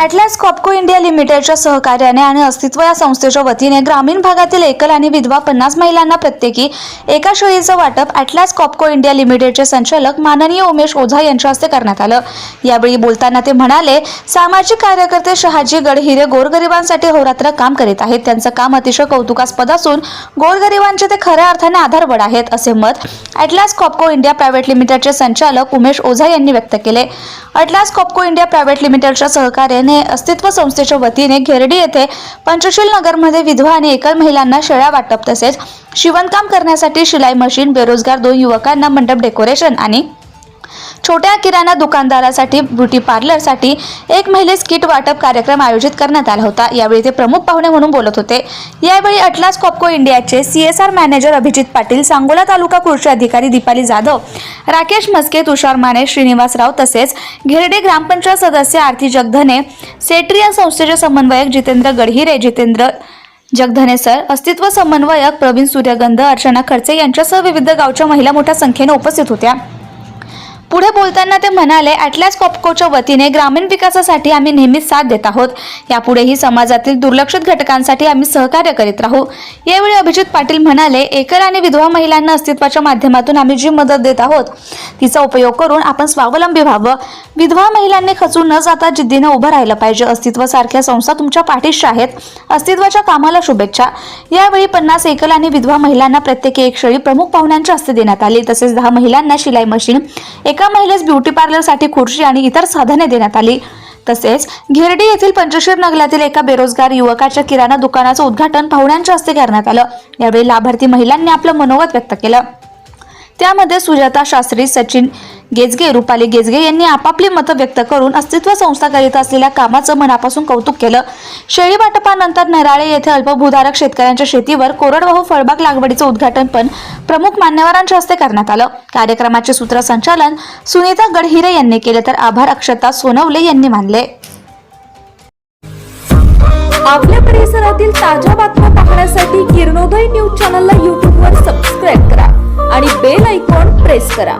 Atlas Copco India लिमिटेडच्या सहकार्याने आणि अस्तित्व या संस्थेच्या वतीने ग्रामीण भागातील एकल आणि विधवा पन्नास महिलांना प्रत्येकी एका शेळीचं वाटप ॲटलास कॉपको इंडिया लिमिटेडचे संचालक माननीय उमेश ओझा यांच्या हस्ते करण्यात आलं. यावेळी बोलताना ते म्हणाले सामाजिक कार्यकर्ते शहाजी गडहिरे गोरगरिबांसाठी होरात्र काम करीत आहेत. त्यांचं काम अतिशय कौतुकास्पद असून गोरगरिबांचे ते खऱ्या अर्थाने आधारबड आहेत असे मत ॲटलास कॉपको इंडिया प्रायव्हेट लिमिटेडचे संचालक उमेश ओझा यांनी व्यक्त केले. अटलास कॉपको इंडिया प्रायव्हेट लिमिटेडच्या सहकार्याने अस्तित्व संस्थेच्या वतीने घेरडी येथे पंचशील नगरमध्ये विधवा आणि एकल महिलांना शेळ्या वाटप तसेच शिवणकाम करण्यासाठी शिलाई मशीन बेरोजगार दोन युवकांना मंडप डेकोरेशन आणि छोट्या किराणा दुकानदारासाठी ब्युटी पार्लरसाठी एक महिलेस किट वाटप कार्यक्रम आयोजित करण्यात आला होता. यावेळी ते प्रमुख पाहुणे म्हणून बोलत होते. यावेळी अटलास कॉपको इंडियाचे C S R manager Abhijit Patil Sangola तालुका कृषी अधिकारी दीपाली जाधव राकेश मस्के तुषार माने श्रीनिवासराव तसेच घेरडे ग्रामपंचायत सदस्य आरती जगधने सेट्री या संस्थेचे समन्वयक जितेंद्र गडहिरे जितेंद्र जगधने सर अस्तित्व समन्वयक प्रवीण सूर्यगंध अर्चना खडसे यांच्यासह विविध गावच्या महिला मोठ्या संख्येने उपस्थित होत्या. पुढे बोलताना ते म्हणाले ॲटलास कॉपकोच्या वतीने ग्रामीण विकासासाठी आम्ही नेहमीच साथ देत आहोत. यापुढेही समाजातील दुर्लक्षित घटकांसाठी आम्ही सहकार्य करीत राहू. यावेळी अभिजित पाटील म्हणाले एकल आणि विधवा महिलांना अस्तित्वाच्या माध्यमातून आम्ही जी मदत देत आहोत तिचा उपयोग करून आपण स्वावलंबी व्हावं. विधवा महिलांनी खचून न जाता जिद्दीनं उभं राहिलं पाहिजे. अस्तित्व सारख्या संस्था तुमच्या पाठीशी आहेत. अस्तित्वाच्या कामाला शुभेच्छा. यावेळी पन्नास एकल आणि विधवा महिलांना प्रत्येकी एक शेळी प्रमुख पाहुण्यांच्या हस्ते देण्यात आली. तसेच दहा महिलांना शिलाई मशीन एक महिलेस ब्युटी पार्लरसाठी खुर्ची आणि इतर साधने देण्यात आली. तसेच घेरडी येथील पंचशीर नगल्यातील एका बेरोजगार युवकाच्या किराणा दुकानाचं उद्घाटन पाहुण्यांच्या हस्ते करण्यात आलं. यावेळी लाभार्थी महिलांनी आपलं मनोगत व्यक्त केलं. त्यामध्ये सुजाता शास्त्री सचिन गेजगे रुपाली गेजगे यांनी आपापली मतं व्यक्त करून अस्तित्व संस्था करीत असलेल्या कामाचं मनापासून कौतुक केलं. शेळी वाटपानंतर नराळे येथे अल्पभूधारक शेतकऱ्यांच्या शेतीवर कोरडवाहू फळबाग लागवडीचं उद्घाटन पण प्रमुख मान्यवरांच्या हस्ते करण्यात आलं. कार्यक्रमाचे सूत्रसंचालन सुनीता गडहिरे यांनी केले तर आभार अक्षता सोनवले यांनी मानले. आपल्या परिसरातील ताज्या बातम्या पाहण्यासाठी किरणोदय न्यूज चॅनलला यूट्यूबवर सबस्क्राईब करा आणि बेल आयकॉन प्रेस करा.